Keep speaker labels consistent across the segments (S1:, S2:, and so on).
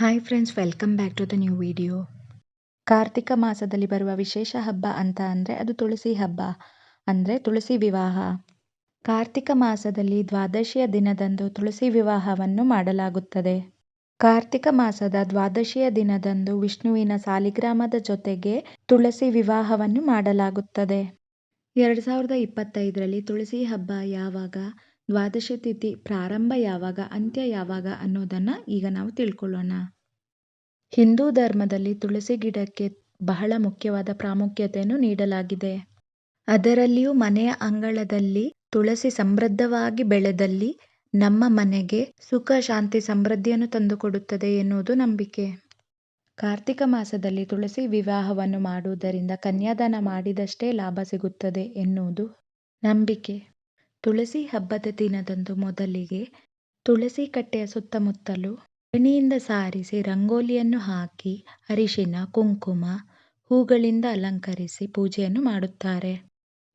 S1: Hi friends welcome back to the new video Karthika ಮಾಸದಲ್ಲಿ ಬರುವ ವಿಶೇಷ ಹಬ್ಬ ಅಂತ ಅಂದರೆ ಅದು ತುಳಸಿ ಹಬ್ಬ, ಅಂದರೆ ತುಳಸಿ ವಿವಾಹ. ಕಾರ್ತಿಕ ಮಾಸದಲ್ಲಿ ದ್ವಾದಶಿಯ ದಿನದಂದು ತುಳಸಿ ವಿವಾಹವನ್ನು ಮಾಡಲಾಗುತ್ತದೆ. ಕಾರ್ತಿಕ ಮಾಸದ ದ್ವಾದಶಿಯ ದಿನದಂದು ವಿಷ್ಣುವಿನ ಸಾಲಿಗ್ರಾಮದ ಜೊತೆಗೆ ತುಳಸಿ ವಿವಾಹವನ್ನು ಮಾಡಲಾಗುತ್ತದೆ. ಎರಡು ಸಾವಿರದ ಇಪ್ಪತ್ತೈದರಲ್ಲಿ ತುಳಸಿ ಹಬ್ಬ ಯಾವಾಗ? ದ್ವಾದಶಿ ತಿಥಿ ಪ್ರಾರಂಭ ಯಾವಾಗ, ಅಂತ್ಯ ಯಾವಾಗ ಅನ್ನೋದನ್ನು ಈಗ ನಾವು ತಿಳ್ಕೊಳ್ಳೋಣ. ಹಿಂದೂ ಧರ್ಮದಲ್ಲಿ ತುಳಸಿ ಗಿಡಕ್ಕೆ ಬಹಳ ಮುಖ್ಯವಾದ ಪ್ರಾಮುಖ್ಯತೆಯನ್ನು ನೀಡಲಾಗಿದೆ. ಅದರಲ್ಲಿಯೂ ಮನೆಯ ಅಂಗಳದಲ್ಲಿ ತುಳಸಿ ಸಮೃದ್ಧವಾಗಿ ಬೆಳೆದಲ್ಲಿ ನಮ್ಮ ಮನೆಗೆ ಸುಖ, ಶಾಂತಿ, ಸಮೃದ್ಧಿಯನ್ನು ತಂದುಕೊಡುತ್ತದೆ ಎನ್ನುವುದು ನಂಬಿಕೆ. ಕಾರ್ತಿಕ ಮಾಸದಲ್ಲಿ ತುಳಸಿ ವಿವಾಹವನ್ನು ಮಾಡುವುದರಿಂದ ಕನ್ಯಾದಾನ ಮಾಡಿದಷ್ಟೇ ಲಾಭ ಸಿಗುತ್ತದೆ ಎನ್ನುವುದು ನಂಬಿಕೆ. ತುಳಸಿ ಹಬ್ಬದ ದಿನದಂದು ಮೊದಲಿಗೆ ತುಳಸಿ ಕಟ್ಟೆಯ ಸುತ್ತಮುತ್ತಲು ಗಣಿಯಿಂದ ಸಾರಿಸಿ ರಂಗೋಲಿಯನ್ನು ಹಾಕಿ ಅರಿಶಿನ, ಕುಂಕುಮ, ಹೂಗಳಿಂದ ಅಲಂಕರಿಸಿ ಪೂಜೆಯನ್ನು ಮಾಡುತ್ತಾರೆ.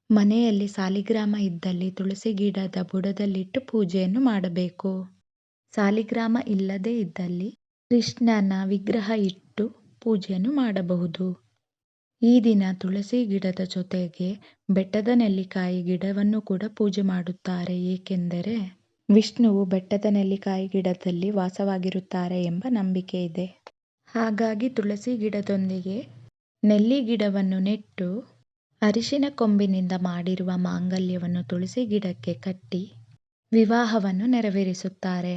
S1: ಮನೆಯಲ್ಲಿ ಸಾಲಿಗ್ರಾಮ ಇದ್ದಲ್ಲಿ ತುಳಸಿ ಗಿಡದ ಬುಡದಲ್ಲಿಟ್ಟು ಪೂಜೆಯನ್ನು ಮಾಡಬೇಕು. ಸಾಲಿಗ್ರಾಮ ಇಲ್ಲದೇ ಇದ್ದಲ್ಲಿ ಕೃಷ್ಣನ ವಿಗ್ರಹ ಇಟ್ಟು ಪೂಜೆಯನ್ನು ಮಾಡಬಹುದು. ಈ ದಿನ ತುಳಸಿ ಗಿಡದ ಜೊತೆಗೆ ಬೆಟ್ಟದ ನೆಲ್ಲಿಕಾಯಿ ಗಿಡವನ್ನು ಕೂಡ ಪೂಜೆ ಮಾಡುತ್ತಾರೆ. ಏಕೆಂದರೆ ವಿಷ್ಣುವು ಬೆಟ್ಟದ ನೆಲ್ಲಿಕಾಯಿ ಗಿಡದಲ್ಲಿ ವಾಸವಾಗಿರುತ್ತಾರೆ ಎಂಬ ನಂಬಿಕೆ ಇದೆ. ಹಾಗಾಗಿ ತುಳಸಿ ಗಿಡದೊಂದಿಗೆ ನೆಲ್ಲಿ ಗಿಡವನ್ನು ನೆಟ್ಟು ಅರಿಶಿನ ಕೊಂಬಿನಿಂದ ಮಾಡಿರುವ ಮಾಂಗಲ್ಯವನ್ನು ತುಳಸಿ ಗಿಡಕ್ಕೆ ಕಟ್ಟಿ ವಿವಾಹವನ್ನು ನೆರವೇರಿಸುತ್ತಾರೆ.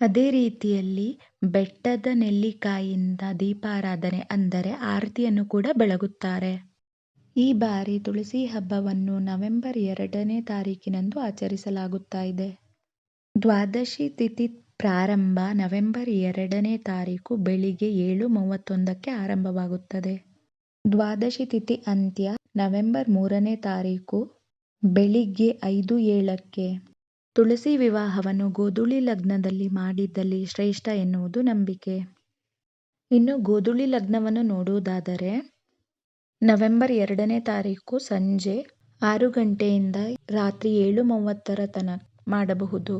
S1: ಅದೇ ರೀತಿಯಲ್ಲಿ ಬೆಟ್ಟದ ನೆಲ್ಲಿಕಾಯಿಂದ ದೀಪಾರಾಧನೆ ಅಂದರೆ ಆರತಿಯನ್ನು ಕೂಡ ಬೆಳಗುತ್ತಾರೆ. ಈ ಬಾರಿ ತುಳಸಿ ಹಬ್ಬವನ್ನು ನವೆಂಬರ್ ಎರಡನೇ ತಾರೀಕಿನಂದು ಆಚರಿಸಲಾಗುತ್ತಾ ಇದೆ. ದ್ವಾದಶಿ ತಿಥಿ ಪ್ರಾರಂಭ ನವೆಂಬರ್ ಎರಡನೇ ತಾರೀಕು ಬೆಳಿಗ್ಗೆ ಏಳು ಮೂವತ್ತೊಂದಕ್ಕೆ ಆರಂಭವಾಗುತ್ತದೆ. ದ್ವಾದಶಿ ತಿಥಿ ಅಂತ್ಯ ನವೆಂಬರ್ ಮೂರನೇ ತಾರೀಕು ಬೆಳಿಗ್ಗೆ ಐದು ಏಳಕ್ಕೆ. ತುಳಸಿ ವಿವಾಹವನ್ನು ಗೋಧೂಳಿ ಲಗ್ನದಲ್ಲಿ ಮಾಡಿದ್ದಲ್ಲಿ ಶ್ರೇಷ್ಠ ಎನ್ನುವುದು ನಂಬಿಕೆ. ಇನ್ನು ಗೋಧೂಳಿ ಲಗ್ನವನ್ನು ನೋಡುವುದಾದರೆ, ನವೆಂಬರ್ ಎರಡನೇ ತಾರೀಕು ಸಂಜೆ ಆರು ಗಂಟೆಯಿಂದ ರಾತ್ರಿ ಏಳು ಮೂವತ್ತರ ತನಕ ಮಾಡಬಹುದು.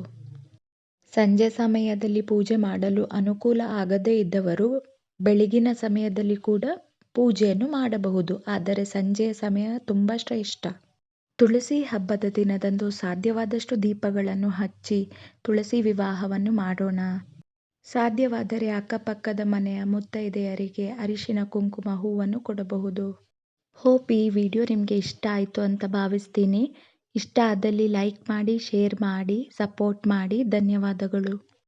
S1: ಸಂಜೆ ಸಮಯದಲ್ಲಿ ಪೂಜೆ ಮಾಡಲು ಅನುಕೂಲ ಆಗದೇ ಇದ್ದವರು ಬೆಳಗಿನ ಸಮಯದಲ್ಲಿ ಕೂಡ ಪೂಜೆಯನ್ನು ಮಾಡಬಹುದು. ಆದರೆ ಸಂಜೆಯ ಸಮಯ ತುಂಬ ಶ್ರೇಷ್ಠ. ತುಳಸಿ ಹಬ್ಬದ ದಿನದಂದು ಸಾಧ್ಯವಾದಷ್ಟು ದೀಪಗಳನ್ನು ಹಚ್ಚಿ ತುಳಸಿ ವಿವಾಹವನ್ನು ಮಾಡೋಣ. ಸಾಧ್ಯವಾದರೆ ಅಕ್ಕಪಕ್ಕದ ಮನೆಯ ಮುತ್ತೈದೆಯರಿಗೆ ಅರಿಶಿನ ಕುಂಕುಮ ಹೂವನ್ನು ಕೊಡಬಹುದು. ಹೋಪ್ ಈ ವಿಡಿಯೋ ನಿಮಗೆ ಇಷ್ಟ ಆಯಿತು ಅಂತ ಭಾವಿಸ್ತೀನಿ. ಇಷ್ಟ ಆದಲ್ಲಿ ಲೈಕ್ ಮಾಡಿ, ಶೇರ್ ಮಾಡಿ, ಸಪೋರ್ಟ್ ಮಾಡಿ. ಧನ್ಯವಾದಗಳು.